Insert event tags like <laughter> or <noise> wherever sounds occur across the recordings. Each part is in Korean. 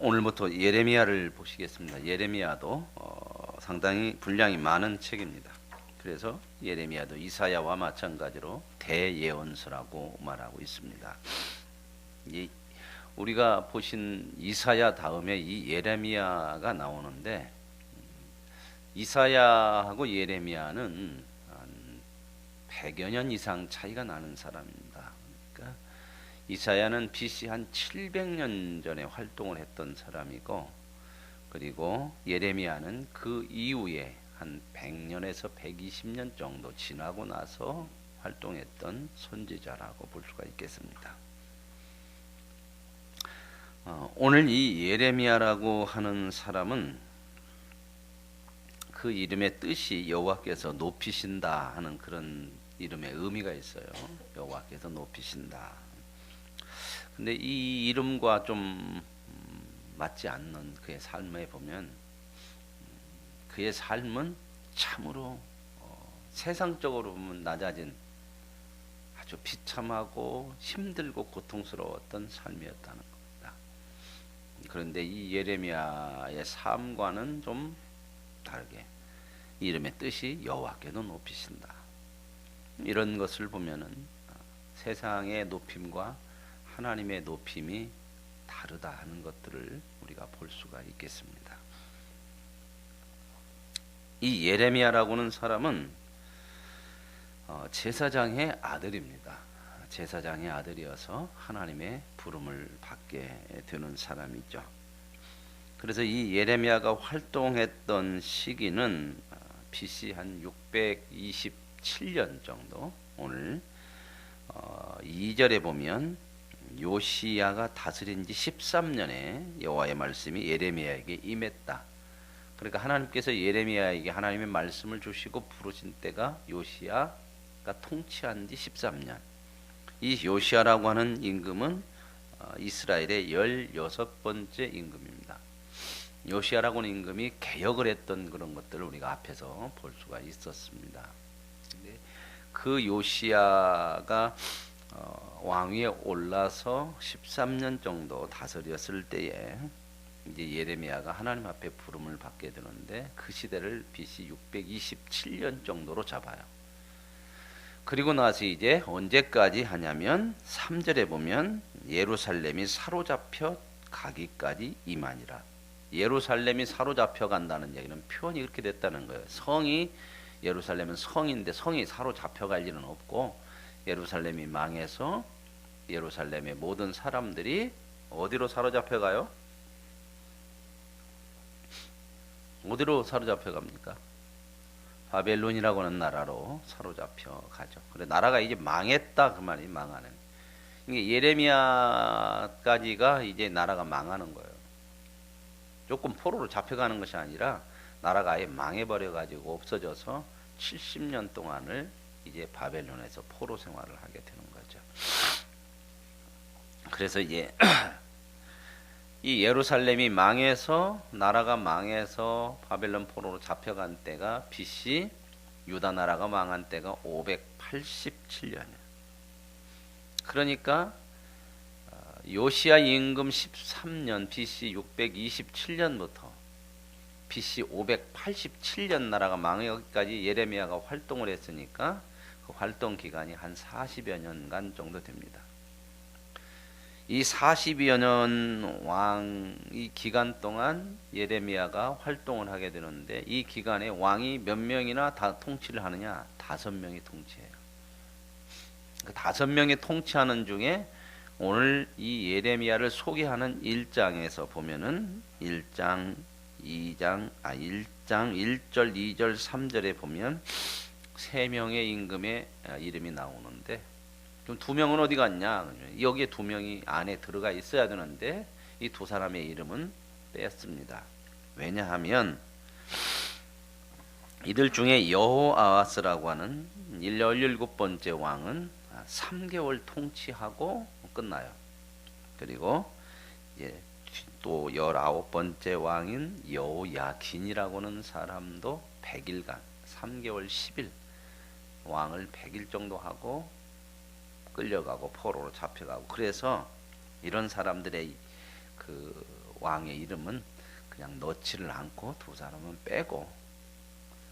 오늘부터 예레미야를 보시겠습니다. 예레미야도 어, 상당히 분량이 많은 책입니다. 그래서 예레미야도 이사야와 마찬가지로 대예언서라고 말하고 있습니다. 이 우리가 보신 이사야 다음에 이 예레미야가 나오는데 음, 이사야하고 예레미야는 한 100여 년 이상 차이가 나는 사람입니다. 이사야는 BC 한 700년 전에 활동을 했던 사람이고 그리고 예레미야는 그 이후에 한 100년에서 120년 정도 지나고 나서 활동했던 선지자라고 볼 수가 있겠습니다. 어, 오늘 이 예레미야라고 하는 사람은 그 이름의 뜻이 여호와께서 높이신다 하는 그런 이름의 의미가 있어요. 여호와께서 높이신다. 근데 이 이름과 좀 맞지 않는 그의 삶에 보면 그의 삶은 참으로 어, 세상적으로 보면 낮아진 아주 비참하고 힘들고 고통스러웠던 삶이었다는 겁니다. 그런데 이 예레미야의 삶과는 좀 다르게 이름의 뜻이 여호와께도 높이신다. 이런 것을 보면은 어, 세상의 높임과 하나님의 높임이 다르다 하는 것들을 우리가 볼 수가 있겠습니다. 이 예레미야라고는 사람은 어, 제사장의 아들입니다. 제사장의 아들이어서 하나님의 부름을 받게 되는 사람이죠. 그래서 이 예레미야가 활동했던 시기는 어, BC 한 627년 정도. 오늘 어, 2절에 보면 요시야가 다스린 지 13년에 여호와의 말씀이 예레미야에게 임했다. 그러니까 하나님께서 예레미야에게 하나님의 말씀을 주시고 부르신 때가 요시야가 통치한 지 13년. 이 요시야라고 하는 임금은 어, 이스라엘의 16번째 임금입니다. 요시야라고 하는 임금이 개혁을 했던 그런 것들을 우리가 앞에서 볼 수가 있었습니다. 그 요시야가 어, 왕위에 올라서 13년 정도 다스렸을 때에 이제 예레미야가 하나님 앞에 부름을 받게 되는데 그 시대를 BC 627년 정도로 잡아요. 그리고 나서 이제 언제까지 하냐면 3절에 보면 예루살렘이 사로잡혀 가기까지 이만이라. 예루살렘이 사로잡혀 간다는 얘기는 표현이 그렇게 됐다는 거예요. 성이 예루살렘은 성인데 성이 사로잡혀 갈 일은 없고 예루살렘이 망해서 예루살렘의 모든 사람들이 어디로 사로잡혀 가요? 어디로 사로잡혀 갑니까? 바벨론이라고 하는 나라로 사로잡혀 가죠. 그래 나라가 이제 망했다 그 말이 망하는. 이게 예레미야까지가 이제 나라가 망하는 거예요. 조금 포로로 잡혀가는 것이 아니라 나라가 아예 망해버려 가지고 없어져서 70년 동안을 이제 바벨론에서 포로 생활을 하게 되는 거죠. 그래서 이제 <clears throat> 이 예루살렘이 망해서 나라가 망해서 바벨론 포로로 잡혀간 때가 BC 유다 나라가 망한 때가 587년이에요. 그러니까 어, 요시야 임금 13년 BC 627년부터 BC 587년 나라가 망하기까지 예레미야가 활동을 했으니까 그 활동 기간이 한 40여 년간 정도 됩니다. 이 40여 년 왕이 기간 동안 예레미야가 활동을 하게 되는데 이 기간에 왕이 몇 명이나 다 통치를 하느냐? 다섯 명이 통치해요. 그 다섯 명이 통치하는 중에 오늘 이 예레미야를 소개하는 1장에서 보면은 1장, 2장, 아 1장 1절, 2절, 3절에 보면 세 명의 임금의 이름이 나오는데 그럼 두 명은 어디 갔냐? 여기에 두 명이 안에 들어가 있어야 되는데 이 두 사람의 이름은 뺐습니다. 왜냐하면 이들 중에 여호아하스라고 하는 17번째 왕은 3개월 통치하고 끝나요. 그리고 이제 또 19번째 왕인 여호야긴이라고 하는 사람도 100일간 3개월 10일 왕을 100일 정도 하고 끌려가고 포로로 잡혀가고 그래서 이런 사람들의 그 왕의 이름은 그냥 넣지를 않고 두 사람은 빼고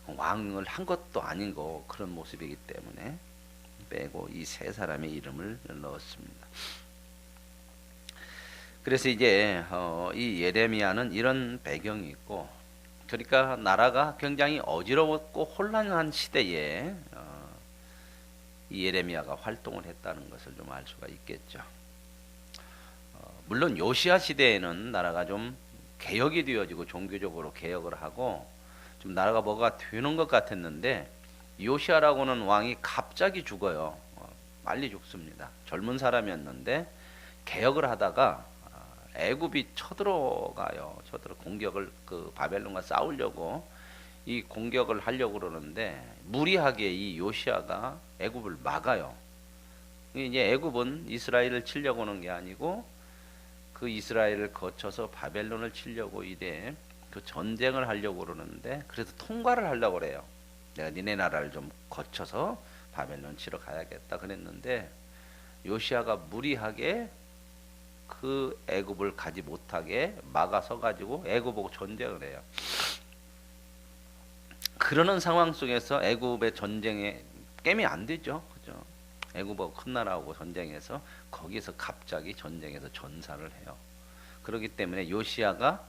왕을 한 것도 아닌 거 그런 모습이기 때문에 빼고 이 세 사람의 이름을 넣었습니다. 그래서 이제 어, 이 예레미야는 이런 배경이 있고 그러니까 나라가 굉장히 어지러웠고 혼란한 시대에 어, 이 예레미야가 활동을 했다는 것을 좀 알 수가 있겠죠. 어, 물론 요시아 시대에는 나라가 좀 개혁이 되어지고 종교적으로 개혁을 하고 좀 나라가 뭐가 되는 것 같았는데 요시아라고는 왕이 갑자기 죽어요. 어, 빨리 죽습니다. 젊은 사람이었는데 개혁을 하다가 아, 애굽이 쳐들어가요. 쳐들어 공격을 그 바벨론과 싸우려고 이 공격을 하려고 그러는데 무리하게 이 요시아가 애굽을 막아요. 이제 애굽은 이스라엘을 치려고 하는 게 아니고 그 이스라엘을 거쳐서 바벨론을 치려고 이래 그 전쟁을 하려고 그러는데 그래서 통과를 하려고 그래요. 내가 니네 나라를 좀 거쳐서 바벨론 치러 가야겠다 그랬는데 요시아가 무리하게 그 애굽을 가지 못하게 막아서 가지고 애굽하고 전쟁을 해요. 그러는 상황 속에서 애굽의 전쟁에 게임이 안 되죠. 그죠? 애굽하고 큰 나라하고 전쟁해서 거기서 갑자기 전쟁에서 전사를 해요. 그렇기 때문에 요시아가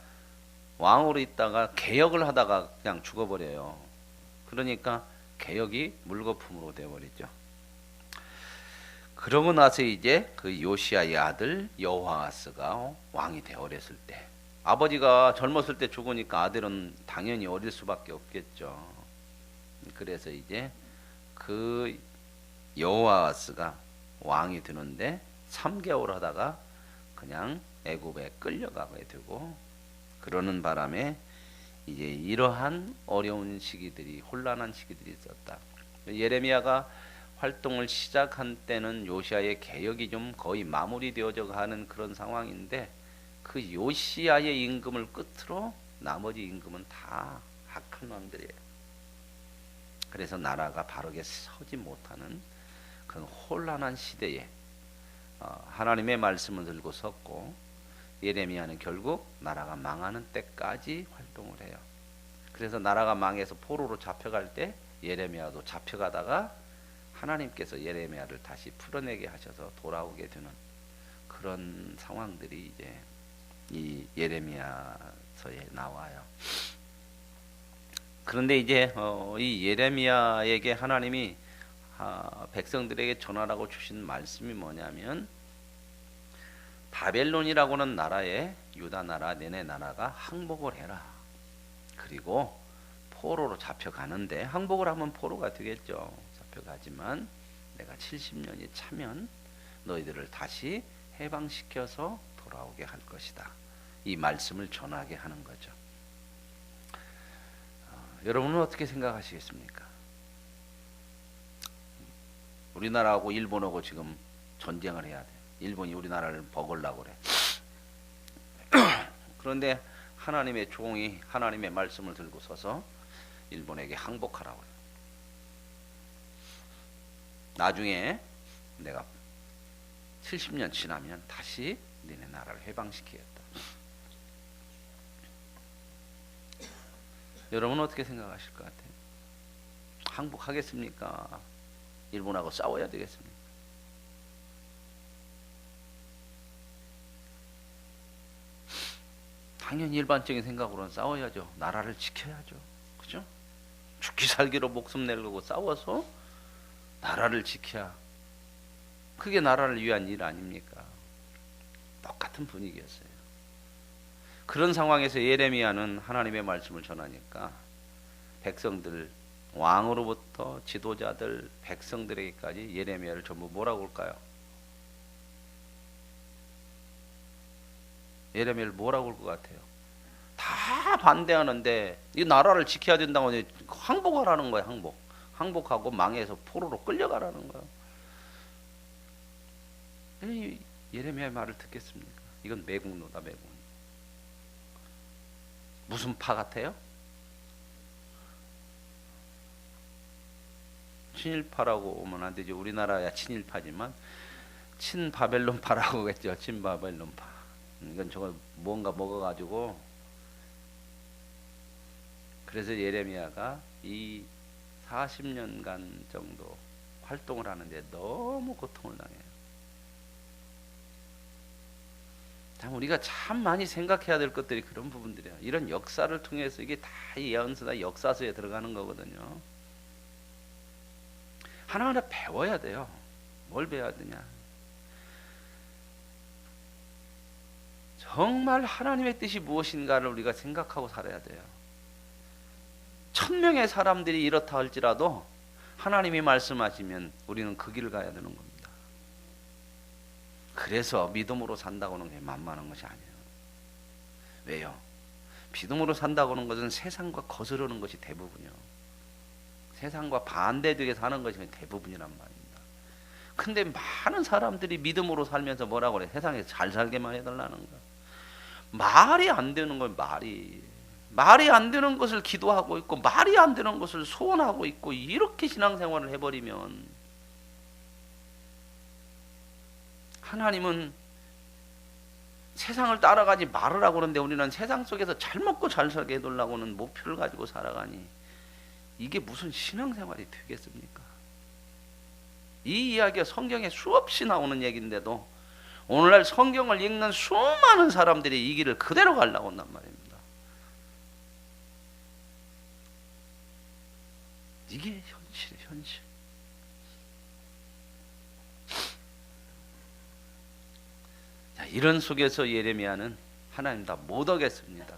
왕으로 있다가 개혁을 하다가 그냥 죽어버려요. 그러니까 개혁이 물거품으로 되어버리죠. 그러고 나서 이제 그 요시아의 아들 여호아스가 왕이 되어 어렸을 때 아버지가 젊었을 때 죽으니까 아들은 당연히 어릴 수밖에 없겠죠. 그래서 이제 그 여호아스가 왕이 되는데 3개월 하다가 그냥 애굽에 끌려가게 되고 그러는 바람에 이제 이러한 어려운 시기들이 혼란한 시기들이 있었다. 예레미야가 활동을 시작한 때는 요시아의 개혁이 좀 거의 마무리되어져 가는 그런 상황인데 그 요시아의 임금을 끝으로 나머지 임금은 다 악한 왕들이에요. 그래서 나라가 바르게 서지 못하는 그런 혼란한 시대에 어, 하나님의 말씀을 들고 섰고 예레미야는 결국 나라가 망하는 때까지 활동을 해요. 그래서 나라가 망해서 포로로 잡혀갈 때 예레미야도 잡혀가다가 하나님께서 예레미야를 다시 풀어내게 하셔서 돌아오게 되는 그런 상황들이 이제 이 예레미야서에 나와요. 그런데 이제 어, 이 예레미야에게 하나님이 아, 백성들에게 전하라고 주신 말씀이 뭐냐면 바벨론이라고 는 나라에 유다 나라 내내 나라가 항복을 해라. 그리고 포로로 잡혀가는데 항복을 하면 포로가 되겠죠. 잡혀가지만 내가 70년이 차면 너희들을 다시 해방시켜서 돌아오게 할 것이다. 이 말씀을 전하게 하는 거죠. 어, 여러분은 어떻게 생각하시겠습니까? 우리나라하고 일본하고 지금 전쟁을 해야 돼. 일본이 우리나라를 먹으려고 그래. <clears throat> 그런데 하나님의 종이 하나님의 말씀을 들고 서서 일본에게 항복하라고. 나중에 내가 70년 지나면 다시 너네 나라를 해방시키겠다. 여러분 어떻게 생각하실 것 같아요? 항복하겠습니까? 일본하고 싸워야 되겠습니까? 당연히 일반적인 생각으로는 싸워야죠. 나라를 지켜야죠. 그죠? 죽기 살기로 목숨 내려고 싸워서 나라를 지켜야 그게 나라를 위한 일 아닙니까? 똑같은 분위기였어요. 그런 상황에서 예레미야는 하나님의 말씀을 전하니까 백성들 왕으로부터 지도자들 백성들에게까지 예레미야를 전부 뭐라고 할까요? 예레미야를 뭐라고 할 것 같아요? 다 반대하는데 이 나라를 지켜야 된다고 항복하라는 거예요. 항복. 항복하고 망해서 포로로 끌려가라는 거예요. 예레미야의 말을 듣겠습니까? 이건 매국노다 매국. 무슨 파 같아요? 친일파라고 오면 안 되죠. 우리나라야 친일파지만 친바벨론파라고 했죠. 친바벨론파. 이건 저거 뭔가 먹어가지고 그래서 예레미야가 이 40년간 정도 활동을 하는데 너무 고통을 당해요. 참 우리가 참 많이 생각해야 될 것들이 그런 부분들이야. 이런 역사를 통해서 이게 다 예언서나 역사서에 들어가는 거거든요. 하나하나 배워야 돼요. 뭘 배워야 되냐? 정말 하나님의 뜻이 무엇인가를 우리가 생각하고 살아야 돼요. 천 명의 사람들이 이렇다 할지라도 하나님이 말씀하시면 우리는 그 길을 가야 되는 겁니다. 그래서 믿음으로 산다고는 게 만만한 것이 아니에요. 왜요? 믿음으로 산다고는 것은 세상과 거스르는 것이 대부분이요. 세상과 반대되게 사는 것이 대부분이란 말입니다. 근데 많은 사람들이 믿음으로 살면서 뭐라고 그래? 세상에서 잘 살게만 해달라는 거. 말이 안 되는 건 말이. 말이 안 되는 것을 기도하고 있고 말이 안 되는 것을 소원하고 있고 이렇게 신앙생활을 해버리면 하나님은 세상을 따라가지 말으라고 그러는데 우리는 세상 속에서 잘 먹고 잘 살게 해달라고는 목표를 가지고 살아가니 이게 무슨 신앙생활이 되겠습니까? 이 이야기가 성경에 수없이 나오는 얘기인데도 오늘날 성경을 읽는 수많은 사람들이 이 길을 그대로 가려고 한단 말입니다. 이게 현실이 현실. 이런 속에서 예레미야는 하나님 다못 오겠습니다.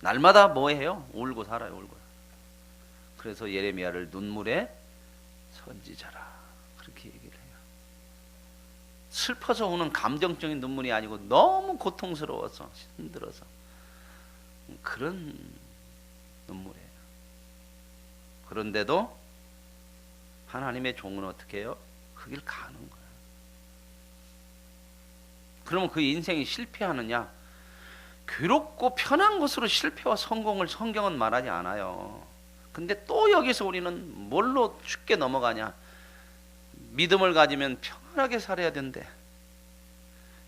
날마다 뭐 해요? 울고 살아요, 울고. 그래서 예레미야를 눈물의 선지자라 그렇게 얘기를 해요. 슬퍼서 우는 감정적인 눈물이 아니고 너무 고통스러워서 힘들어서 그런 눈물이에요. 그런데도 하나님의 종은 어떻게 해요? 그 길 가는 거예요. 그러면 그 인생이 실패하느냐? 괴롭고 편한 것으로 실패와 성공을 성경은 말하지 않아요. 근데 또 여기서 우리는 뭘로 쉽게 넘어가냐? 믿음을 가지면 평안하게 살아야 된대.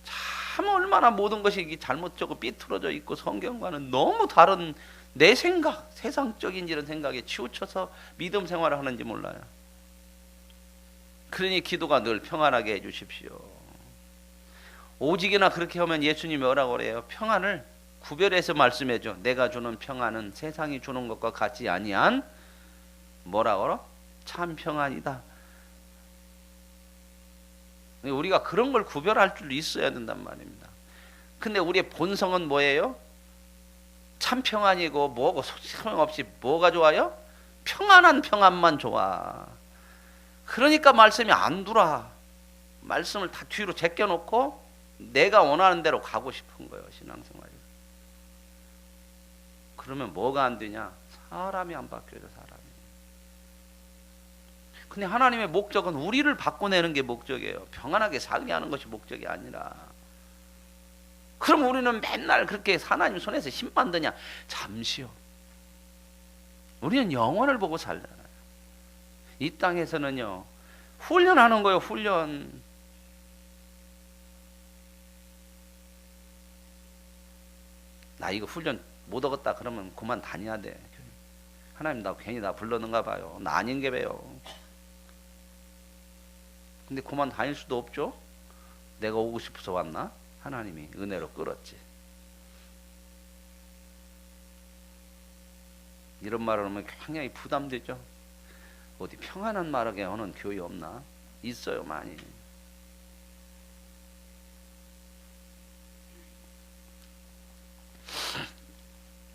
참 얼마나 모든 것이 잘못되고 삐뚤어져 있고 성경과는 너무 다른 내 생각, 세상적인 이런 생각에 치우쳐서 믿음 생활을 하는지 몰라요. 그러니 기도가 늘 평안하게 해주십시오. 오직이나 그렇게 하면 예수님이 뭐라고 그래요? 평안을 구별해서 말씀해 줘. 내가 주는 평안은 세상이 주는 것과 같지 아니한 뭐라고? 참 평안이다. 우리가 그런 걸 구별할 줄 있어야 된단 말입니다. 근데 우리의 본성은 뭐예요? 참 평안이고 뭐고 소용없이 뭐가 좋아요? 평안한 평안만 좋아. 그러니까 말씀이 안 돌아. 말씀을 다 뒤로 제껴놓고 내가 원하는 대로 가고 싶은 거예요 신앙생활이. 그러면 뭐가 안 되냐? 사람이 안 바뀌어요 사람이. 근데 하나님의 목적은 우리를 바꿔내는 게 목적이에요. 평안하게 살게 하는 것이 목적이 아니라. 그럼 우리는 맨날 그렇게 하나님 손에서 힘만 드냐? 잠시요. 우리는 영원을 보고 살잖아요. 이 땅에서는요, 훈련하는 거예요, 훈련. 나 이거 훈련 못 얻었다 그러면 그만 다녀야 돼. 하나님 나 괜히 나 불렀는가 봐요. 나 아닌 게 왜요? 근데 그만 다닐 수도 없죠. 내가 오고 싶어서 왔나? 하나님이 은혜로 끌었지. 이런 말을 하면 굉장히 부담되죠. 어디 평안한 말하게 하는 교회 없나? 있어요 많이.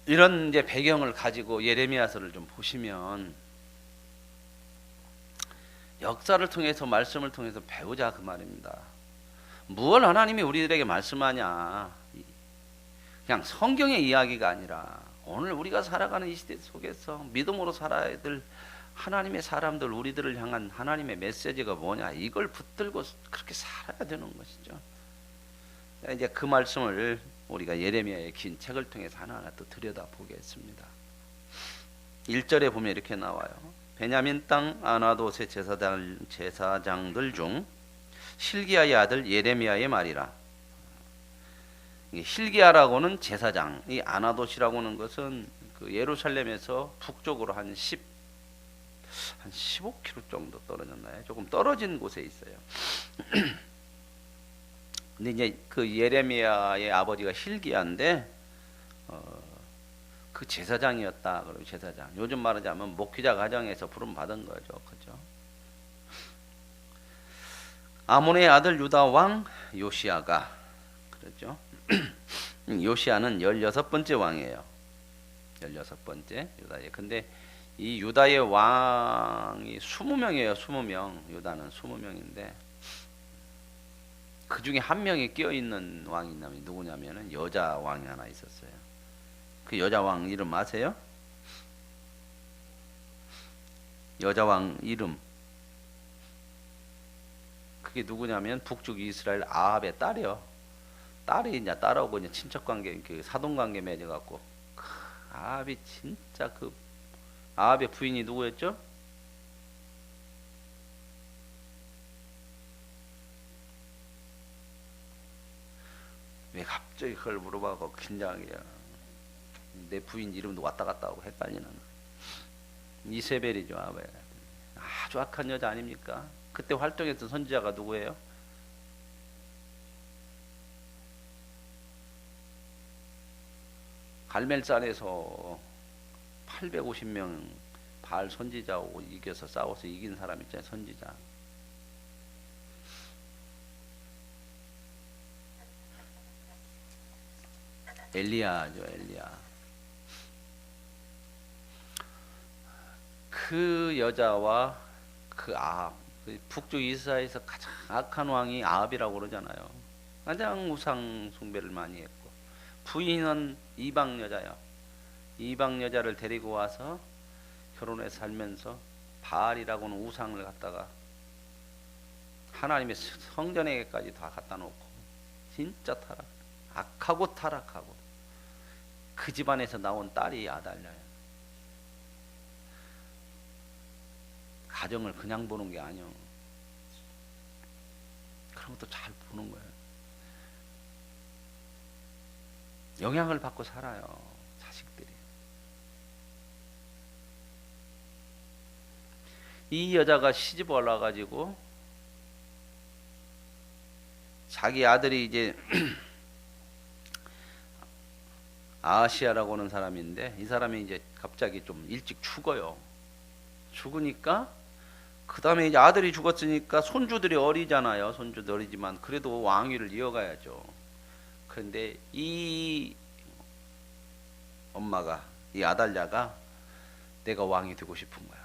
이런 이제 배경을 가지고 예레미야서를 좀 보시면 역사를 통해서 말씀을 통해서 배우자 그 말입니다. 무엇 하나님이 우리들에게 말씀하냐? 그냥 성경의 이야기가 아니라 오늘 우리가 살아가는 이 시대 속에서 믿음으로 살아야 될 하나님의 사람들 우리들을 향한 하나님의 메시지가 뭐냐? 이걸 붙들고 그렇게 살아야 되는 것이죠. 이제 그 말씀을 우리가 예레미야의 긴 책을 통해서 하나하나 또 들여다 보겠습니다. 1절에 보면 이렇게 나와요. 베냐민 땅 아나도세 제사장, 제사장들 중 실기야의 아들 예레미야의 말이라 이게 hil기야라고는 제사장, 이 아나돗이라고 는 것은 그 예루살렘에서 북쪽으로 한 10, 한 15km 정도 떨어졌나요? 조금 떨어진 곳에 있어요. <clears throat> 근데 이제 그 예레미야의 아버지가 hil기야인데 어, 그 제사장이었다. 그리고 제사장. 요즘 말하자면 목회자 가정에서 부름 받은 거죠. 그죠? 아몬의 아들 유다 왕 요시아가 그렇죠? 요시아는 16번째 왕이에요. 16번째 유다의. 근데 이 유다의 왕이 20명이에요. 20명. 유다는 20명인데 그 중에 한 명이 끼어 있는 왕이 있냐면 누구냐면은 여자 왕이 하나 있었어요. 그 여자 왕 이름 아세요? 여자 왕 이름 그게 누구냐면 북쪽 이스라엘 아합의 딸이요. 딸이 이제 딸하고 이제 친척 관계, 그 사돈 관계 맺어갖고 아합이 진짜 그 아합의 부인이 누구였죠? 왜 갑자기 그걸 물어봐고 긴장이야. 내 부인 이름도 왔다 갔다 하고 헷갈리는. 이세벨이죠 아벨. 아주 악한 여자 아닙니까? 그때 활동했던 선지자가 누구예요? 갈멜산에서 850명 바알 선지자하고 이겨서 싸워서 이긴 사람 있잖아요 선지자. 엘리야죠 엘리야. 그 여자와 그 아합, 그 북쪽 이스라엘에서 가장 악한 왕이 아합이라고 그러잖아요. 가장 우상 숭배를 많이 했고 부인은 이방 여자요. 이방 여자를 데리고 와서 결혼해 살면서 바알이라고는 우상을 갖다가 하나님의 성전에까지 다 갖다 놓고 진짜 타락, 악하고 타락하고 그 집안에서 나온 딸이 아달랴예요. 가정을 그냥 보는 게 아니요. 그런 것도 잘 보는 거예요. 영향을 받고 살아요. 자식들이. 이 여자가 시집 올라가지고 자기 아들이 이제 <clears throat> 아시아라고 하는 사람인데 이 사람이 이제 갑자기 좀 일찍 죽어요. 죽으니까 그 다음에 이제 아들이 죽었으니까 손주들이 어리잖아요. 손주들 어리지만 그래도 왕위를 이어가야죠. 그런데 이 엄마가 이 아달랴가 내가 왕이 되고 싶은 거야.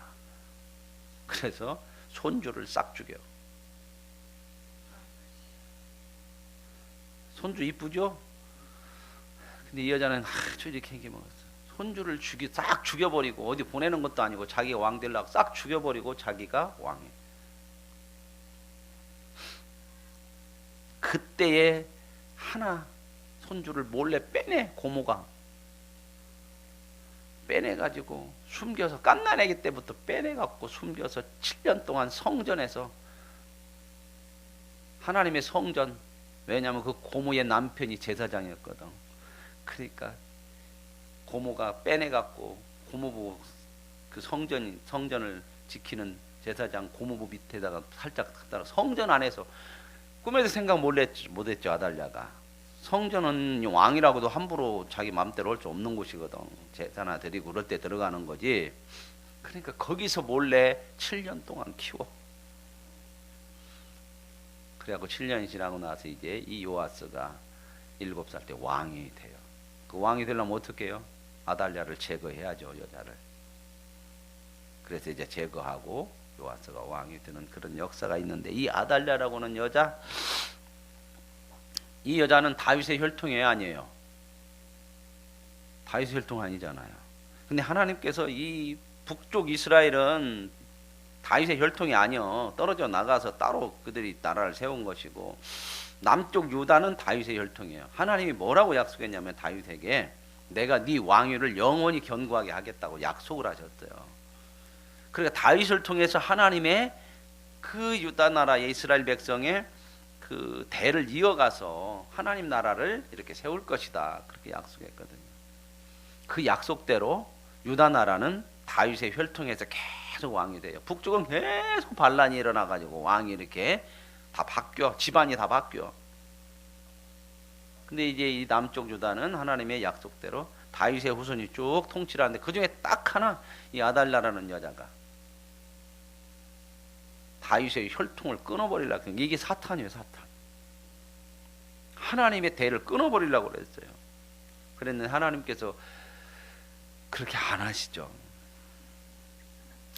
그래서 손주를 싹 죽여. 손주 이쁘죠? 근데 이 여자는 아주 이렇게 얘기 먹었어. 손주를 죽이 싹 죽여버리고 어디 보내는 것도 아니고 자기가 왕 되려고 싹 죽여버리고 자기가 왕이. 그때에 하나 손주를 몰래 빼내 고모가 빼내가지고 숨겨서 깐난애기 때부터 빼내갖고 숨겨서 7년 동안 성전에서 하나님의 성전 왜냐하면 그 고모의 남편이 제사장이었거든. 그러니까 고모가 빼내갖고 고모부 그 성전 성전을 지키는 제사장 고모부 밑에다가 살짝 갖다가 성전 안에서 꿈에도 생각 못했죠, 못했죠 아달랴가. 성전은 왕이라고도 함부로 자기 마음대로 할 수 없는 곳이거든. 제사나 드리고 그럴 때 들어가는 거지. 그러니까 거기서 몰래 7년 동안 키워. 그래갖고 7년이 지나고 나서 이제 이 요아스가 7살 때 왕이 돼요 그 왕이 되려면 어떻게 해요? 아달랴를 제거해야죠 여자를. 그래서 이제 제거하고 요아스가 왕이 되는 그런 역사가 있는데 이 아달랴라고는 여자 이 여자는 다윗의 혈통이 아니에요. 다윗의 혈통 아니잖아요. 근데 하나님께서 이 북쪽 이스라엘은 다윗의 혈통이 아니요 떨어져 나가서 따로 그들이 나라를 세운 것이고 남쪽 유다는 다윗의 혈통이에요. 하나님이 뭐라고 약속했냐면 다윗에게 내가 네 왕위를 영원히 견고하게 하겠다고 약속을 하셨어요. 그러니까 다윗을 통해서 하나님의 그 유다 나라의 이스라엘 백성의 그 대를 이어가서 하나님 나라를 이렇게 세울 것이다. 그렇게 약속했거든요. 그 약속대로 유다 나라는 다윗의 혈통에서 계속 왕이 돼요. 북쪽은 계속 반란이 일어나 가지고 왕이 이렇게 다 바뀌어. 집안이 다 바뀌어. 근데 이제 이 남쪽 유다는 하나님의 약속대로 다윗의 후손이 쭉 통치를 하는데 그 중에 딱 하나 이 아달라라는 여자가 다윗의 혈통을 끊어버리려고 했 이게 사탄이에요 사탄. 하나님의 대를 끊어버리려고 그랬어요. 그랬는데 하나님께서 그렇게 안 하시죠.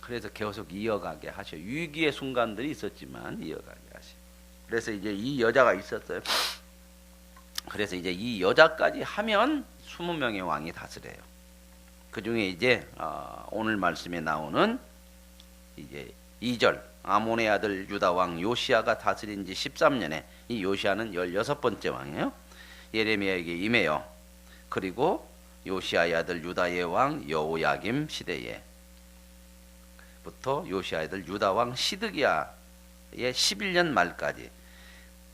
그래서 계속 이어가게 하셔. 위기의 순간들이 있었지만 이어가게 하시 그래서 이제 이 여자가 있었어요 그래서 이제 이 여자까지 하면 20명의 왕이 다스려요. 그 중에 이제 어, 오늘 말씀에 나오는 이제 2절 아몬의 아들 유다 왕 요시아가 다스린 지 13년에 이 요시아는 16번째 왕이에요. 예레미야에게 임해요. 그리고 요시아의 아들 유다의 왕 여호야김 시대에 부터 요시아의 아들 유다 왕 시드기야의 11년 말까지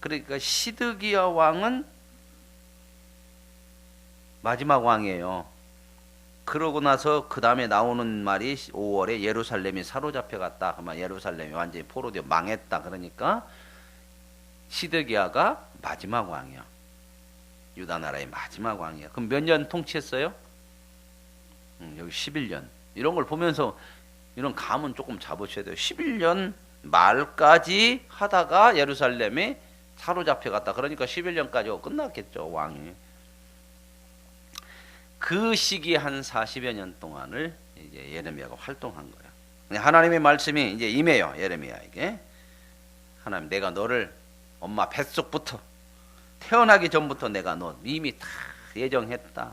그러니까 시드기야 왕은 마지막 왕이에요. 그러고 나서 그 다음에 나오는 말이 5월에 예루살렘이 사로잡혀 갔다. 그러면 예루살렘이 완전히 포로되어 망했다. 그러니까 시드기야가 마지막 왕이야. 유다 나라의 마지막 왕이야. 그럼 몇 년 통치했어요? 음, 여기 11년. 이런 걸 보면서 이런 감은 조금 잡으셔야 돼요. 11년 말까지 하다가 예루살렘에 사로잡혀 갔다. 그러니까 11년까지 끝났겠죠, 왕이. 그 시기 한 40여 년 동안을 이제 예레미야가 활동한 거예요. 하나님의 말씀이 이제 임해요 예레미야에게. 하나님 내가 너를 엄마 뱃속부터 태어나기 전부터 내가 너 이미 다 예정했다.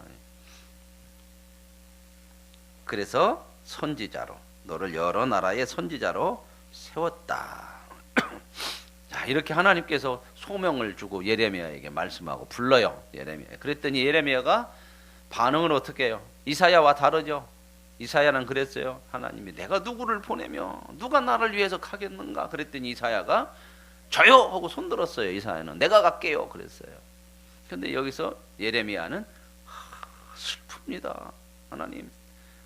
그래서 선지자로 너를 여러 나라의 선지자로 세웠다. <clears throat> 자 이렇게 하나님께서 소명을 주고 예레미야에게 말씀하고 불러요 예레미야. 그랬더니 예레미야가 반응은 어떻게 해요? 이사야와 다르죠. 이사야는 그랬어요. 하나님이 내가 누구를 보내며 누가 나를 위해서 가겠는가? 그랬더니 이사야가 저요 하고 손들었어요. 이사야는 내가 갈게요. 그랬어요. 근데 여기서 예레미야는 슬픕니다. 하나님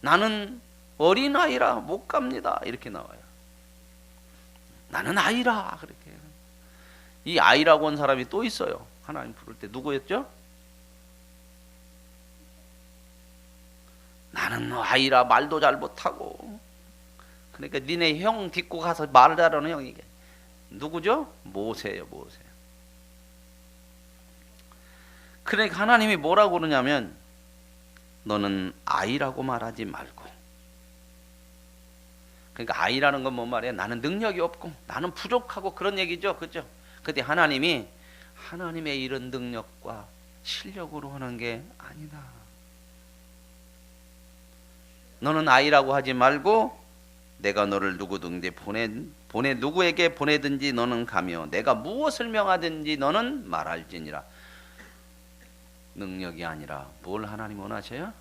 나는 어린 아이라 못 갑니다. 이렇게 나와요. 나는 아이라 그렇게. 이 아이라고 한 사람이 또 있어요. 하나님 부를 때 누구였죠? 나는 아이라 말도 잘 못하고 그러니까 니네 형 딛고 가서 말을 잘하는 형이게 누구죠? 모세요 모세 그러니까 하나님이 뭐라고 그러냐면 너는 아이라고 말하지 말고 그러니까 아이라는 건뭐 말이야 나는 능력이 없고 나는 부족하고 그런 얘기죠. 그죠? 근데 하나님이 하나님의 이런 능력과 실력으로 하는 게 아니다. 너는 아이라고 하지 말고 내가 너를 누구든지 보내 보내 누구에게 보내든지 너는 가며 내가 무엇을 명하든지 너는 말할지니라. 능력이 아니라 뭘 하나님 원하셔요?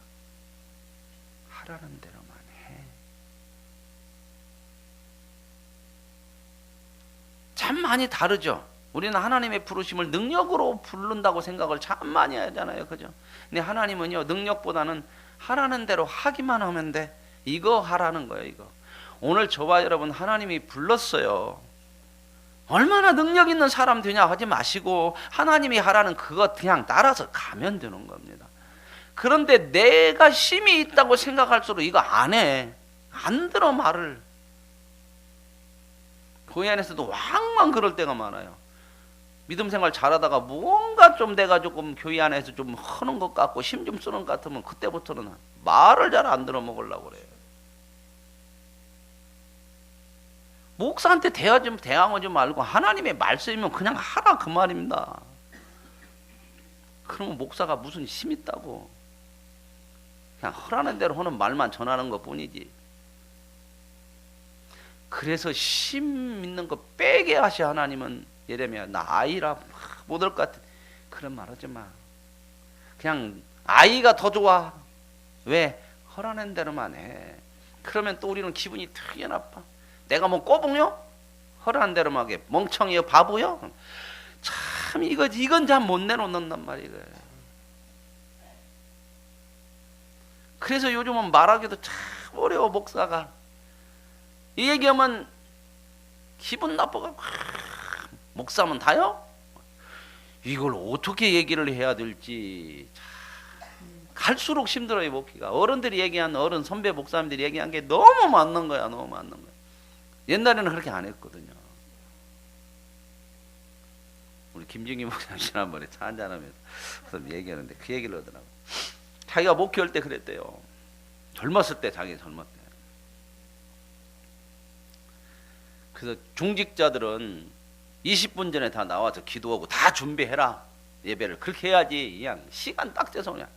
하라는 대로만 해. 참 많이 다르죠. 우리는 하나님의 부르심을 능력으로 부른다고 생각을 참 많이 하잖아요. 그죠? 근데 하나님은요, 능력보다는 하라는 대로 하기만 하면 돼. 이거 하라는 거예요, 이거. 오늘 저와 여러분 하나님이 불렀어요. 얼마나 능력 있는 사람 되냐 하지 마시고 하나님이 하라는 그것 그냥 따라서 가면 되는 겁니다. 그런데 내가 힘이 있다고 생각할수록 이거 안 해. 안 들어 말을. 교회 안에서도 왕왕 그럴 때가 많아요. 믿음 생활 잘하다가 뭔가 좀 조금 교회 안에서 좀 하는 것 같고 힘 좀 쓰는 것 같으면 그때부터는 말을 잘 안 들어 먹으려고 그래요. 목사한테 대화 좀 대항하지 말고 하나님의 말씀이면 그냥 하라 그 말입니다. 그러면 목사가 무슨 힘 있다고 그냥 허라는 대로 하는 말만 전하는 것 뿐이지. 그래서 힘 있는 거 빼게 하시 하나님은 예레미야 나 아이라 못올것 같아. 그런 말 하지 마. 그냥 아이가 더 좋아. 왜? 허라는 대로만 해. 그러면 또 우리는 기분이 되게 나빠. 내가 뭐 꼬붕요? 허라는 대로만 하게 멍청이요 바보요? 참 이거 이건 참못 내놓는단 말이에요. 그래서 요즘은 말하기도 참 어려워 목사가 이 얘기하면 기분 나빠가 목사면 다요? 이걸 어떻게 얘기를 해야 될지 참 갈수록 힘들어요 목기가. 어른들이 얘기한 어른 선배 목사님들이 얘기한 게 너무 맞는 거야 너무 맞는 거야. 옛날에는 그렇게 안 했거든요. 우리 김정희 목사님 지난번에 차 한잔하면서 얘기하는데 그 얘기를 하더라고. 자기가 목회할 때 그랬대요. 젊었을 때 자기 젊었을 때 그래서 중직자들은 20분 전에 다 나와서 기도하고 다 준비해라. 예배를 그렇게 해야지. 그냥 시간 딱 돼서 그냥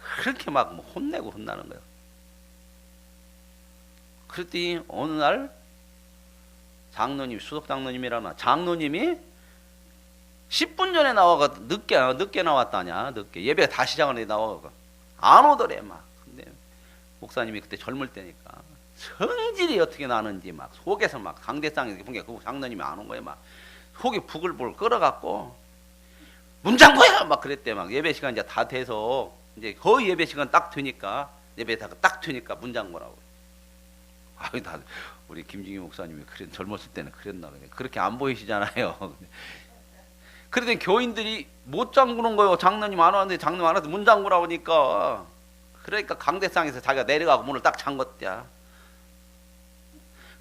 그렇게 막 뭐 혼내고 혼나는 거예요. 그랬더니 어느 날 장로님 수석 장로님이라나 장로님이 10분 전에 나와가 늦게 늦게 나왔다냐 늦게. 예배 다 시작하는데 나와가 안 오더래 막. 근데 목사님이 그때 젊을 때니까 성질이 어떻게 나는지 막 속에서 막 강대상에서 본게 그 장로님이 안 온 거예요. 막 속이 부글부글 끓어갖고 문장부야! 막 그랬대. 막 예배 시간 이제 다 돼서 이제 거의 예배 시간 딱 되니까 예배 다딱 되니까 문장부라고. 아유 다 우리 김중희 목사님이 그래 젊었을 때는 그랬나 그래. 그렇게 안 보이시잖아요. <laughs> 그러더니 교인들이 못 잠그는 거예요. 장로님 안 왔는데 장로님 안 와서 문 잠그라고 하니까. 그러니까 강대상에서 자기가 내려가고 문을 딱 잠궜대야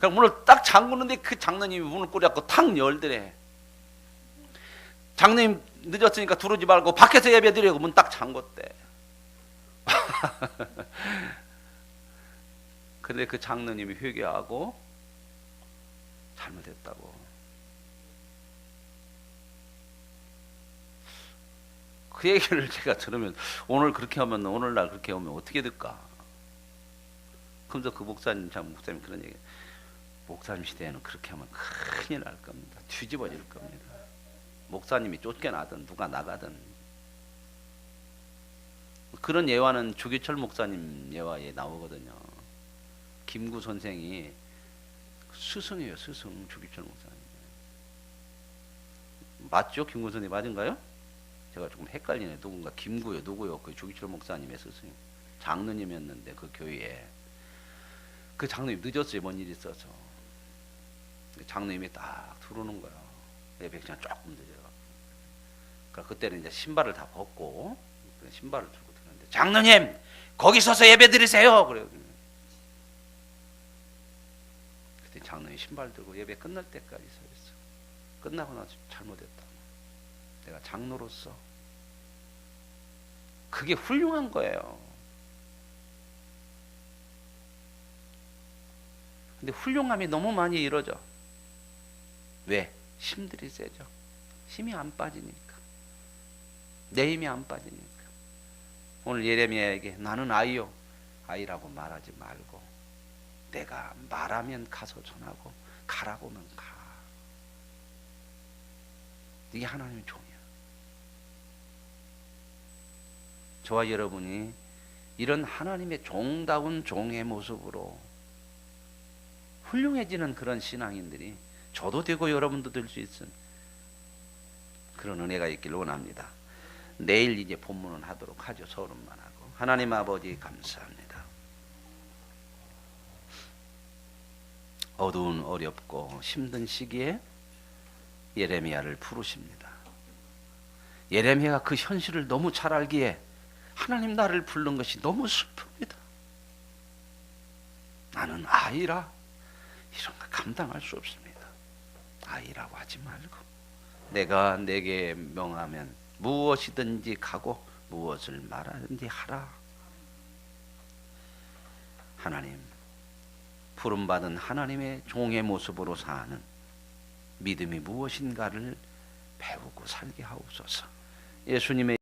그럼 문을 딱 잠그는데 그 장로님이 문을 꾸려갖고 탁 열더래. 장로님 늦었으니까 들어오지 말고 밖에서 예배 드리고 문 딱 잠궜대. <laughs> 근데 그 장로님이 회개하고 잘못했다고. 그 얘기를 제가 들으면 오늘 그렇게 하면 오늘날 그렇게 하면 어떻게 될까? 그러면서 그 목사님 참 목사님 그런 얘기 목사님 시대에는 그렇게 하면 큰일 날 겁니다 뒤집어질 겁니다 목사님이 쫓겨나든 누가 나가든 그런 예화는 주기철 목사님 예화에 나오거든요. 김구 선생이 스승이에요, 스승 주기철 목사님. 맞죠? 김구 선생님 맞은가요? 제가 조금 헷갈리네. 누군가 김구요, 누구요? 그 주기철 목사님의 스승, 장로님이었는데 그 교회에 그 장로님 늦었어요, 뭔 일이 있어서. 장로님이 딱 들어오는 거야. 예배 그냥 조금 늦어요. 그러니까 그때는 이제 신발을 다 벗고 그 신발을 들고 들었는데 장로님 거기 서서 예배 드리세요. 그래요. 그때 장로님 신발 들고 예배 끝날 때까지 서 있어. 끝나고 나서 잘못했다. 내가 장로로서 그게 훌륭한 거예요. 근데 훌륭함이 너무 많이 이루어져. 왜? 힘들이 세죠. 힘이 안 빠지니까. 내 힘이 안 빠지니까. 오늘 예레미야에게 나는 아이요. 아이라고 말하지 말고 내가 말하면 가서 전하고 가라고 하면 가. 이게 하나님의 종이야. 저와 여러분이 이런 하나님의 종다운 종의 모습으로 훌륭해지는 그런 신앙인들이 저도 되고 여러분도 될 수 있은 그런 은혜가 있기를 원합니다. 내일 이제 본문은 하도록 하죠. 서론만 하고. 하나님 아버지 감사합니다. 어두운 어렵고 힘든 시기에 예레미야를 부르십니다. 예레미야가 그 현실을 너무 잘 알기에 하나님 나를 부른 것이 너무 슬픕니다. 나는 아이라 이런 거 감당할 수 없습니다. 아이라고 하지 말고 내가 내게 명하면 무엇이든지 가고 무엇을 말하든지 하라. 하나님 부름받은 하나님의 종의 모습으로 사는 믿음이 무엇인가를 배우고 살게 하옵소서. 예수님의